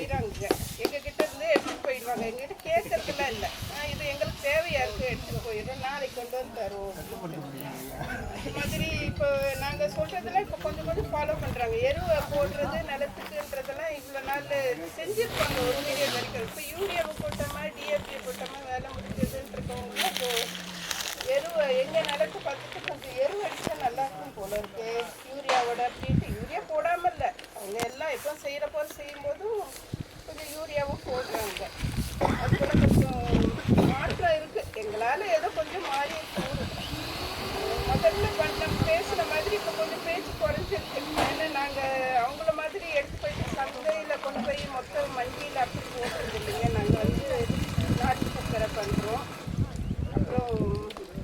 செய்கிறாங்க எங்ககிட்ட இருந்து எடுத்துகிட்டு போயிடுவாங்க. எங்ககிட்ட கேட்கறதுலாம் இல்லை. இது எங்களுக்கு தேவையா இருக்கு எடுத்துகிட்டு போயிடுறோம். நாளைக்கு கொண்டு வந்து தருவோம். இது மாதிரி இப்போ நாங்கள் சொல்கிறதெல்லாம் இப்போ கொஞ்சம் கொஞ்சம் ஃபாலோ பண்ணுறாங்க எருவை போடுறது நிலத்துக்குன்றதெல்லாம் இவ்வளோ நாள் செஞ்சுருப்பாங்க. ஒரு மீடியம் வரைக்கும். இப்போ யூரியாவை போட்டோமா டிஏபி போட்டோமா வேலை முடிஞ்சதுன்றவங்க இப்போ எருவை எங்கள் நிலத்தை பார்த்துட்டு கொஞ்சம் எருவு அடிச்சா நல்லா இருக்கும் போல இருக்கு. யூரியாவோட அப்படின்ட்டு யூரியா போடாமல் இல்லை. அவங்க எல்லாம் இப்போ செய்கிற முதல்ல பண்ண பேசுன மாதிரி இப்போ கொஞ்சம் பேச்சு குறைஞ்சிருக்கு. ஏன்னா நாங்கள் அவங்கள மாதிரி எடுத்து போயிட்டு சந்தையில் கொண்டு போய் மொத்த மண்டியில் அப்படி போடுறது இல்லைங்க. நாங்கள் வந்து நாட்டு சக்கரை பண்ணுறோம் அப்புறம்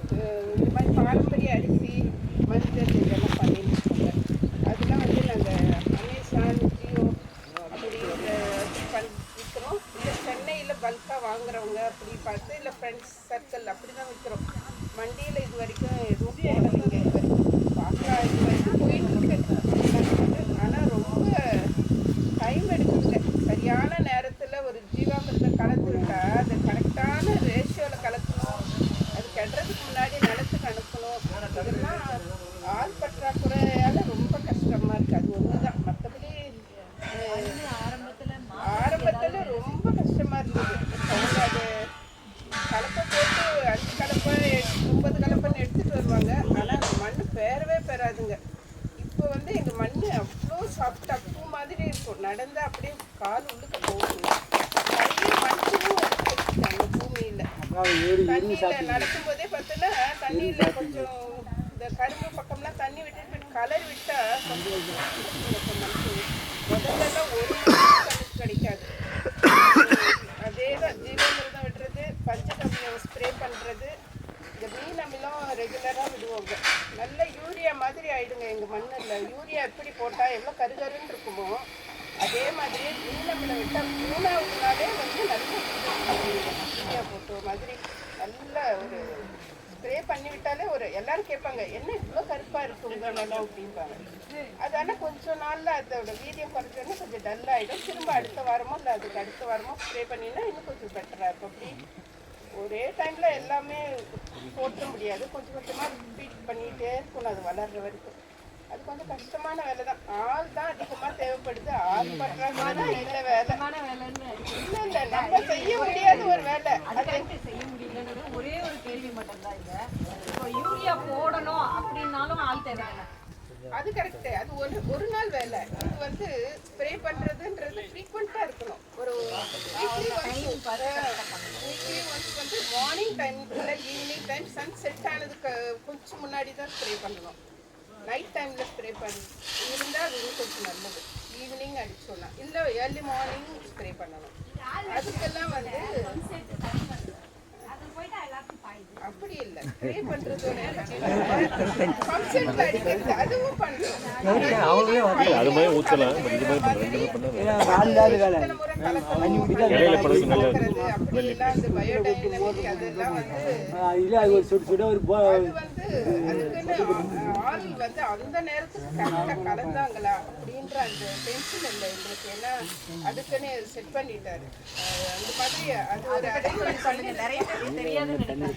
இந்த மாதிரி பாரம்பரிய அரிசி மஞ்சள் இதெல்லாம் பண்ணிட்டு அதெல்லாம் வந்து நாங்கள் அமேசான் ஜியோ அப்படி பண் விற்கிறோம் இல்லை சென்னையில் பல்காக வாங்குறவங்க அப்படி பார்த்து இல்லை ஃப்ரெண்ட்ஸ் சர்க்கிள் அப்படி தான் விற்கிறோம் வண்டியில் இது வரைக்கும் எதுவும் போடலைங்க இது வரைக்கும் பார்க்கலாம் இது வரைக்கும் போயிட்டுருக்கு ஆனால் ரொம்ப டைம் எடுக்குதுங்க சரியான நேரத்தில் ஒரு ஜீவாமிர்தம் கலந்து விட்டா அது கரெக்டான ரேஷியோவில் கலக்கணும் அது கெடுறதுக்கு முன்னாடி நிலத்துக்கு அனுப்பணும் இதெல்லாம் ஆள் பற்றாக்குறையால் ரொம்ப கஷ்டமாக இருக்குது அது ஒன்று தான் மற்றபடி ஆரம்பத்தில் ரொம்ப கஷ்டமாக இருந்தது அவங்க அது கலப்பை போட்டு அஞ்சு கலப்பை முப்பது கலப்பைன்னு வருவாங்க ஆனால் அந்த மண் பேரவே பெறாதுங்க. இப்போ வந்து எங்கள் மண் அவ்வளோ சாஃப்டாக பூ மாதிரி இருக்கும். நடந்தால் அப்படியே கால் உள்ளுக்க போகுங்க நிறைய மனுஷனும் வச்சுருக்காங்க பூமியில். தண்ணியில் நடக்கும்போதே பார்த்தோன்னா தண்ணியில் கொஞ்சம் இந்த கரும்பு பக்கம்லாம் தண்ணி விட்டு கலர் விட்டா கொஞ்சம் முதல்லலாம் ஒரு கிடைக்காது. அதே தான் ஜீவாமிர்தம் விடுறது பஞ்சகவ்யம் ஸ்ப்ரே பண்ணுறது இந்த ரெகுலராக விடுவோங்க. நல்ல யூரியா மாதிரி ஆயிடுங்க எங்கள் மண்ணில். யூரியா எப்படி போட்டால் எவ்வளோ கருகருன்னு இருக்குமோ அதே மாதிரியே மீனமில் விட்டால் மூணாவது நாளே வந்து நல்ல யூரியா போட்ட மாதிரி நல்ல ஒரு ஸ்ப்ரே பண்ணி விட்டாலே ஒரு எல்லாரும் கேட்பாங்க என்ன இவ்வளோ கருப்பாக இருக்குங்க நல்லா அப்படிம்பாங்க. அது ஆனால் நாளில் அதோட வீரியம் குறைஞ்சோன்னா கொஞ்சம் டல் ஆகிடும் திரும்ப அடுத்த வாரமோ இல்லை அதுக்கு அடுத்த வாரமோ ஸ்ப்ரே பண்ணினா இன்னும் கொஞ்சம் பெட்டராக இருக்கும். அப்படி ஒரே டைமில் எல்லாமே போட்ட முடியாது. கொஞ்சம் கொஞ்சமாக ரிப்பீட் பண்ணிகிட்டே இருக்கணும். அது வளர்ற வரைக்கும். அது கொஞ்சம் கஷ்டமான வேலை தான் ஆள் தான் அதிகமாக தேவைப்படுது. ஆள் தான் இல்லை வேலை. இல்லை இல்லை நம்ம செய்ய முடியாத ஒரு வேலை. அது செய்ய முடியலன்றது ஒரே ஒரு கேள்வி மட்டும்தான் இங்க. இப்போ யூரியா போடணும் அப்படின்னாலும் ஆள் தேவையில்லை. அது கரெக்ட் அது ஒரு ஒரு நாள் வேலை. இது வந்து ஸ்ப்ரே பண்றதுன்றது ஃப்ரீக்வெண்ட்டாக இருக்கணும். ஒரு வீக்லி ஒன்ஸ் வீக்லி ஒன்ஸ் வந்து மார்னிங் டைம் இல்லை ஈவினிங் டைம் சன் செட் ஆனதுக்கு கொஞ்சம் முன்னாடி தான் ஸ்ப்ரே பண்ணணும் நைட் டைமில் ஸ்ப்ரே பண்ணி இருந்தால் அது கொஞ்சம் நல்லது. ஈவினிங் அடிச்சோன்னா இல்லை ஏர்லி மார்னிங் ஸ்ப்ரே பண்ணணும். அதுக்கெல்லாம் வந்து அப்படி இல்லை. ஃபங்க்ஷனில் அடிக்கிறது அதுவும் அது மாதிரி பட் இது மாதிரி பண்ண ரெண்டு பண்ண நாலாவது வேலை. எத்தனை முறை கலக்கணும், இலையில பழசு நல்லா கலக்கிறது, அப்படி எல்லாம் அந்த பயோடைனமிக் அதெல்லாம் வந்து இல்லை அது ஒரு சுடு சுட ஒரு போ அது வந்து அதுக்குன்னு ஆள் வந்து அந்த நேரத்துக்கு கரெக்டாக கலந்தாங்களா அப்படின்ற அந்த டென்ஷன் இல்லை எங்களுக்கு. ஏன்னா அதுக்குன்னு செட் பண்ணிட்டாரு. அந்த மாதிரி அது ஒரு அரேஞ்ச்மெண்ட் பண்ணி நிறைய பேருக்கு அதெல்லாம்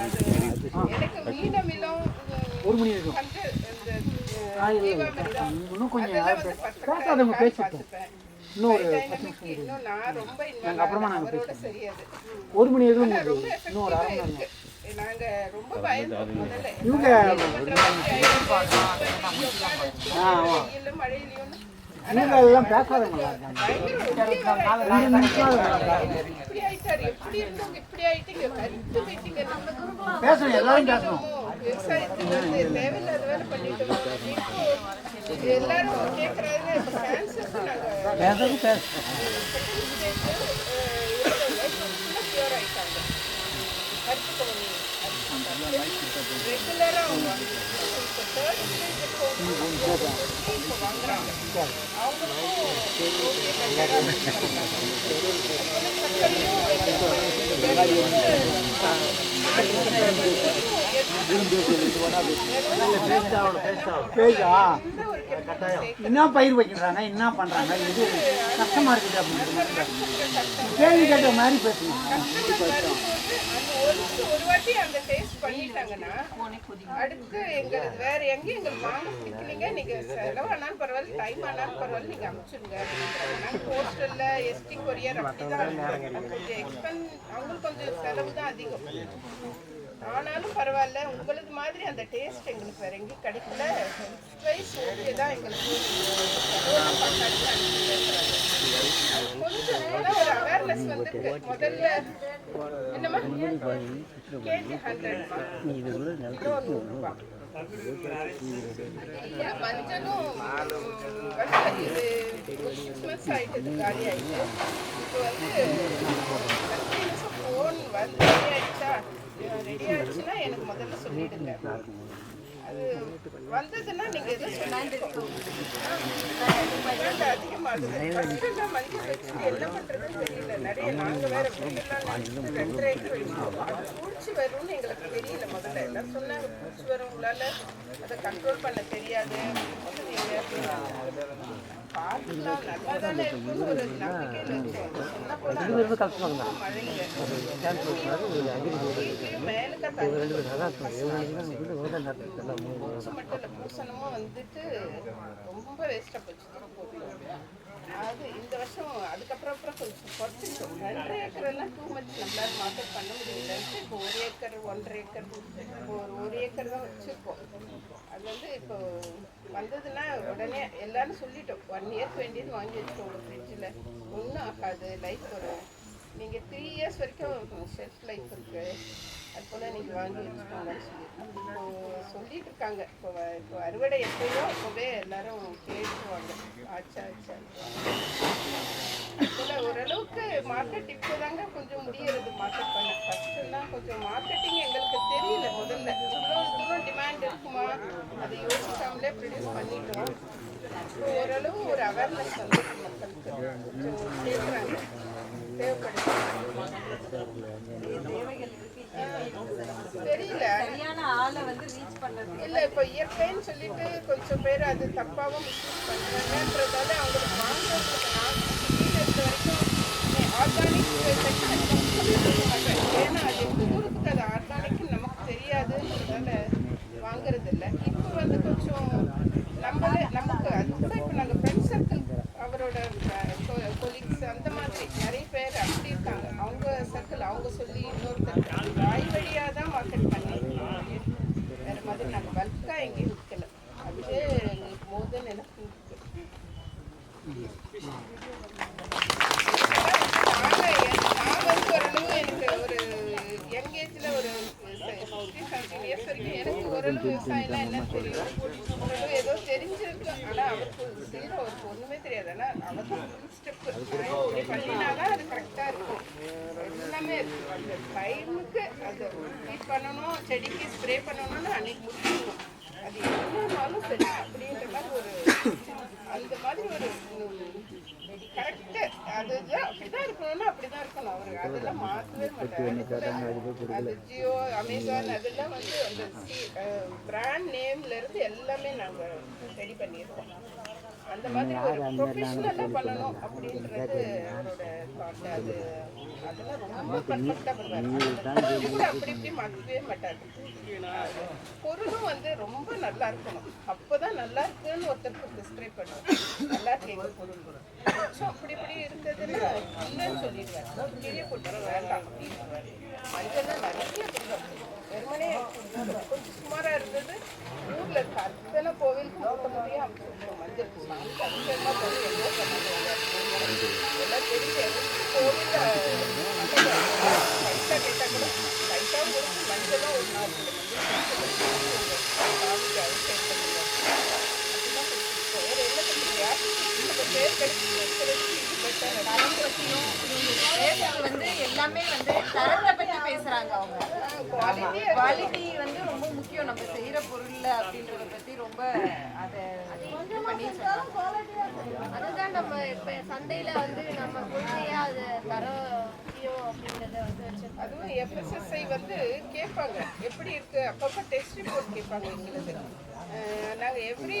அது எனக்கு மீனமிலம் ஒரு மணி இருக்கும் இன்னும் கொஞ்சம் பத்து பேசாதவங்க பேசிட்டோம். இன்னும் ஒரு involved அப்புறமா நாங்க அவரோட சரியாது ம். ஒரு மணி ரொம்ப இன்னும் ஒரு அரை மணி நேரம். இவங்க இவங்க பேசாதவங்களா பேசணும் எல்லாரும் பேசணும் வந்து பேஜா என்ன பயிர் வைக்கிறாங்க என்ன பண்ணுறாங்க இது கஷ்டமா இருக்குது அப்படின்னு கேள்வி கேட்ட மாதிரி பேசுங்க. ஒரு ஒரு வாட்டி அந்த டேஸ்ட் பண்ணிட்டாங்கன்னா அடுத்து எங்களுக்கு வேற எங்கேயும் எங்களுக்கு வாங்க பிடிக்கலைங்க. நீங்க செலவானாலும் பரவாயில்ல டைம் ஆனாலும் பரவாயில்ல நீங்க அனுப்பிச்சிடுங்க அப்படின்றாங்க நாங்கள் போஸ்டல்ல எஸ்டி கொரியர் அப்படிதான் அது கொஞ்சம் அவங்களுக்கு கொஞ்சம் செலவு தான் அதிகம். ஆனாலும் பரவாயில்ல உங்களுக்கு மாதிரி அந்த டேஸ்ட் எங்களுக்கு வேற எங்கேயும் கிடைக்கல. ப்ரைஸ் ஓகே தான் எங்களுக்கு. கொஞ்சம் ஒரு அவேர்னஸ் வந்துருக்கு. முதல்ல கேஜி ஹண்ட்ரட் மஞ்சளும் வந்து இது காலி ஆயிட்டு இப்போ வந்து ஃபோன் வந்து ஆயிடுச்சா? ரெடி ஆயிடுச்சுன்னா எனக்கு முதல்ல சொல்லிடுங்க அது வந்ததுன்னா நீங்கள் எதுவும் சொன்னாங்க அதிகமாகுது ஃபர்ஸ்ட் மஞ்சள் வச்சு என்ன பண்ணுறதுன்னு தெரியல நிறைய நாங்க வேற புரியலாம் ரெண்டரை பூச்சி வரும்னு எங்களுக்கு தெரியல முதல்ல எல்லாம் சொன்னாங்க பூச்சி வரும் உங்களால் அதை கண்ட்ரோல் பண்ண தெரியாது நீங்க பார்த்துக்கலாம் நல்லா தானே இருக்கும்னு ஒரு நம்பிக்கையில் இருக்கோம் சொன்ன போல மழைங்க வீட்லயும் மேலுக்க தண்ணி பூசு மட்டும் இல்லை பூசணமும் வந்துட்டு ரொம்ப வேஸ்ட்டாக போச்சு அது இந்த வருஷம் அதுக்கப்புறம் அப்புறம் கொஞ்சம் குறைச்சிட்டோம் ரெண்டு ஏக்கர் எல்லாம் டூ மச் நம்மளால மார்க்கெட் பண்ண முடியலன்ட்டு இப்போ ஒரு ஏக்கர் ஒன்றரை ஏக்கர் ஒரு ஒரு ஏக்கர் தான் வச்சுருக்கோம். அது வந்து இப்போ வந்ததுன்னா உடனே எல்லாரும் சொல்லிட்டோம் ஒன் இயர்க்கு வேண்டியது வாங்கி வச்சுட்டோம் ஒரு ஃப்ரிட்ஜில் ஒன்றும் ஆகாது லைஃப் வரும் நீங்கள் த்ரீ இயர்ஸ் வரைக்கும் ஷெல்ஃப் லைஃப் இருக்குது அது போல் நீங்கள் வாங்கி வச்சுக்கோங்கன்னு சொல்லி இப்போ சொல்லிட்டு இருக்காங்க. இப்போ இப்போ அறுவடை எப்பயோ அப்போவே எல்லாரும் கேட்டு ஓரளவுக்கு மார்க்கெட் இப்போ தாங்க கொஞ்சம் முடியறது மார்க்கெட் பண்ண. ஃபஸ்ட்டுலாம் கொஞ்சம் மார்க்கெட்டிங் எங்களுக்கு தெரியல முதல்ல. இவ்வளோ தூரம் டிமாண்ட் இருக்குமா? அதை யோசிக்காமலே ப்ரொடியூஸ் பண்ணிட்டோம். இப்போ ஓரளவு ஒரு அவேர்னஸ் வந்து மக்களுக்கு. கொஞ்சம் கேட்குறாங்க தேவைப்படுது தெரியல சரியான ஆளை வந்து ரீச் பண்றது இல்ல இப்போ இயற்கைன்னு சொல்லிட்டு கொஞ்சம் பேர் அது தப்பாவும் மிஸ்யூஸ் பண்றாங்கன்றதால அவங்களுக்கு வாங்குறதுக்கு நான் சிட்டியில் வரைக்கும் ஆர்கானிக் செக்ஷன் மாட்டேன் ஏன்னா அது தூரத்துக்கு அது ஆர்கானிக் நமக்கு தெரியாதுன்றதால வாங்குறது இல்ல இப்போ வந்து கொஞ்சம் நம்மளே நமக்கு அது கூட இப்போ நாங்கள் ஃப்ரெண்ட் சர்க்கிள் அவரோட கொலீக்ஸ் அந்த மாதிரி நிறைய பேர் அப்படி இருக்காங்க அவங்க சர்க்கிள் அவங்க சொல்லி இன்னொருத்தர் வாய் வழியாக தான் மார்க்கெட் பண்ணியிருக்கோம் வேற மாதிரி நாங்கள் பல்காக எங்கேயும் விற்கல அதுவே எங்களுக்கு மோர் தென் எனக்கு நான் வந்து ஓரளவு எனக்கு ஒரு யங் ஏஜ்ல ஒரு ஃபிஃப்டி சம்திங் இயர்ஸ் வரைக்கும் எனக்கு ஓரளவு விவசாயம்லாம் என்னன்னு தெரியும் ஓரளவு ஏதோ தெரிஞ்சிருக்கு ஆனால் அவருக்கு ஜீரோ அவருக்கு ஒன்றுமே தெரியாது ஆனால் அவர் தான் ஃபுல் ஸ்டெப் இப்படி பண்ணினாதான் அது கரெக்டாக இருக்கும் எல்லாமே இருக்கு அந்த டைமுக்கு அது ட்ரீட் பண்ணணும் செடிக்கு ஸ்ப்ரே பண்ணணும்னு அன்னைக்கு முடிச்சிருக்கும் அது என்ன சரி அப்படின்ற மாதிரி ஒரு அந்த மாதிரி ஒரு கரெக்டு அதுதான் அப்படிதான் இருக்கணும் அவரு அதெல்லாம் மாற்றவே மாட்டாங்க அது ஜியோ அமேசான் அதெல்லாம் வந்து அந்த பிராண்ட் நேம்ல இருந்து எல்லாமே நாங்க ரெடி பண்ணியிருக்கோம். அந்த மாதிரி ஒரு ப்ரொஃபஷனலாக பண்ணணும் அப்படின்றது அவரோட தாட் அது அதெல்லாம் ரொம்ப பர்ஃபெக்டாக பண்ணுவார் அப்படி இப்படி மாற்றவே மாட்டார். பொருளும் வந்து நல்லா இருக்கணும் அப்போதான் நல்லா இருக்குன்னு ஒருத்தருக்கு டிஸ்கிரைப் பண்ணுவோம். நல்லா இருக்கு எங்கள் பொருள் அப்படி இப்படி இருந்ததுன்னா இல்லைன்னு சொல்லிடுவேன். பெரிய போட்டு வேண்டாம். அப்படின்னு மஞ்சள் நிறைய கொடுக்கும் வெறுமனே கொஞ்சம் சுமாராக இருந்தது. ஊரில் இருக்க? அத்தனை கோவிலுக்கு கொடுக்க முடியும் அனுப்பிச்சு மஞ்சள் சாமி அதிகமாக போய் எவ்வளோ எல்லாம் தெரியும் கோவிலில் பைசா கேட்டால் கூட பைசாவும் கொடுத்து மஞ்சளும் ஒரு நாள் மஞ்சள் சாமிக்கு அபிஷேகம் பண்ணுவாங்க அப்படிதான் கொடுத்துருக்கோம் வேறு என்ன பண்ணுறீங்க நம்ம பேர் வந்து எல்லாமே வந்து தரத்தை பற்றி பேசுகிறாங்க அவங்க குவாலிட்டி குவாலிட்டி வந்து ரொம்ப முக்கியம் நம்ம செய்கிற பொருள்ல அப்படின்றத பற்றி ரொம்ப அதை இது பண்ணி சொல்றாங்க அதுதான் நம்ம இப்போ சந்தையில் வந்து நம்ம குழந்தையாக அது தரம் முக்கியம் அப்படின்றத வந்து வச்சிருக்கோம் அதுவும் எஃப்எஸ்எஸ்ஐ வந்து கேட்பாங்க. எப்படி இருக்குது அப்பப்போ டெஸ்ட் ரிப்போர்ட் கேட்பாங்க எங்களுக்கு. நாங்கள் எப்படி எவ்ரி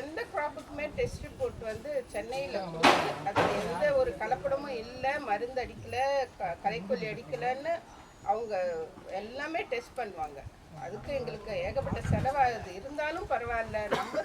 எந்த க்ராப்புக்குமே டெஸ்ட் ரிப்போர்ட் வந்து சென்னையில் கொடுத்து அதில் எந்த ஒரு கலப்படமும் இல்லை மருந்து அடிக்கலை க களைக்கொல்லி அடிக்கலைன்னு அவங்க எல்லாமே டெஸ்ட் பண்ணுவாங்க. அதுக்கு எங்களுக்கு ஏகப்பட்ட செலவாகுது. இருந்தாலும் பரவாயில்ல நம்ம